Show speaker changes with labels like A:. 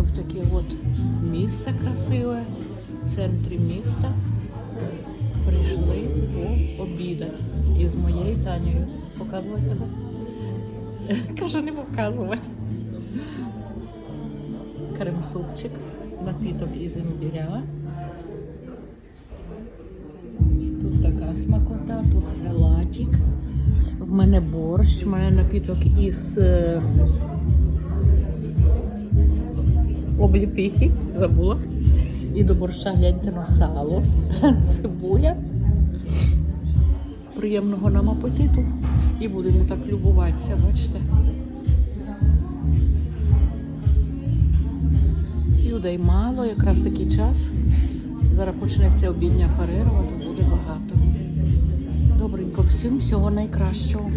A: В таке от місце красиве, в центрі міста. Прийшли по пообідати із моєю Танею. Показувати тебе? Каже, не показувати. Крем-супчик, напіток із імбіря. Тут така смакота, тут салатик. В мене борщ, в мене напіток із е, обліпихи, забула. І до борща гляньте на сало, цибуля. Приємного нам апетиту. І будемо так любуватися, бачите. Людей мало, якраз такий час. Зараз почнеться обідня перерва, то буде багато. Добренько, всім всього найкращого.